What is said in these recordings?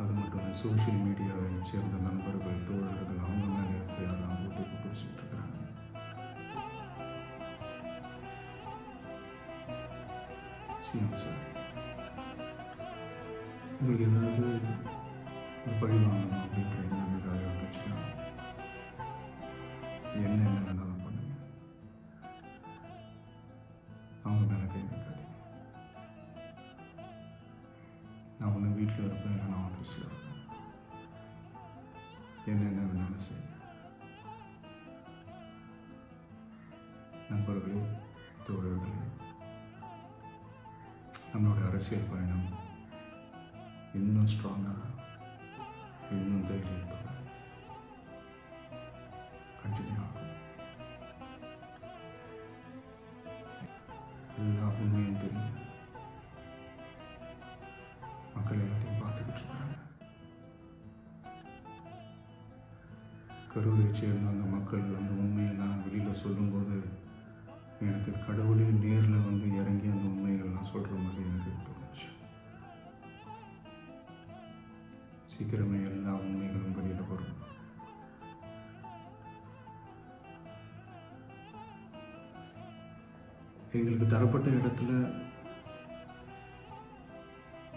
அது மட்டும் இல்லை சோஷியல் மீடியாவை சேர்ந்த நண்பர்கள் தோழர்கள் அவங்க மேலே எஃப்ஐஆர் அவங்க போட்டு பிடிச்சிட்டு இருக்கிறாங்க. சிஎம் சார் உங்களுக்கு ஏதாவது பழி வாங்கணும் அப்படின்ற இருப்பேன் இல்லைன்னா என்ன என்ன வேணாலும் செய்யுங்க நண்பர்களே தோழர்களே நம்மளோட அரசியல் பயணம் இன்னும் ஸ்ட்ராங்காக இன்னும் தைரியத்தோட கரூரை சேர்ந்த அந்த மக்கள். அந்த உண்மையெல்லாம் வெளியில் சொல்லும்போது எனக்கு கடவுளே நேரில் வந்து இறங்கி அந்த உண்மைகள்லாம் சொல்கிற மாதிரி எனக்கு தோணுச்சு. சீக்கிரமே எல்லா உண்மைகளும் வெளியில் வரும். எங்களுக்கு தரப்பட்ட இடத்துல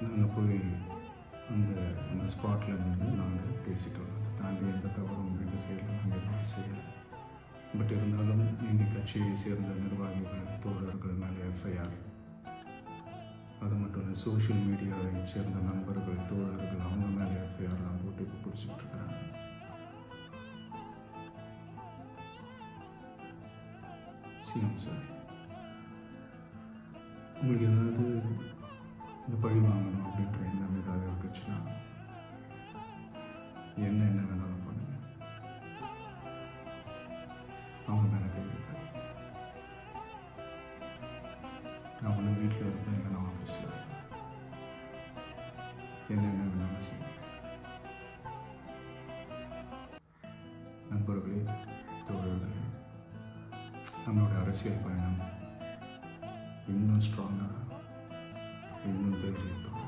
நாங்கள் போய் அந்த அந்த ஸ்பாட்டில் நின்று நாங்கள் பேசிட்டு வரோம் நாங்கள் எந்த தவறும் எங்கள் சைடில் நாங்கள் எதுவும் செய்யலை. பட் இருந்தாலும் எங்கள் கட்சியை சேர்ந்த நிர்வாகிகள் தோழர்கள் மேலே எஃப்ஐஆர். அது மட்டும் இல்லை சோஷியல் மீடியாவை சேர்ந்த நண்பர்கள் தோழர்கள் அவங்க மேலே எஃப்ஐஆர்லாம் போட்டு பிடிச்சிட்டு இருக்கிறாங்க. சிஎம் சார் உங்களுக்கு ஏதாவது இந்த பழி வாங்கணும் அப்படின்ற எண்ணம் ஏதாவது இருந்துச்சுன்னா என்ன என்ன வேணாலும் பண்ணுங்க. அவங்க மேலே கை வைக்காது நான் ஒன்று வீட்டில் இருப்பேன் இல்லை நான் ஆஃபீஸில் இருப்பேன். என்ன என்ன வேணாலும் செய்யுங்க. நண்பர்களே தோழர்களே நம்மளோட அரசியல் பயணம் இன்னும் ஸ்ட்ராங்காக இன்னும் தைரியத்தோட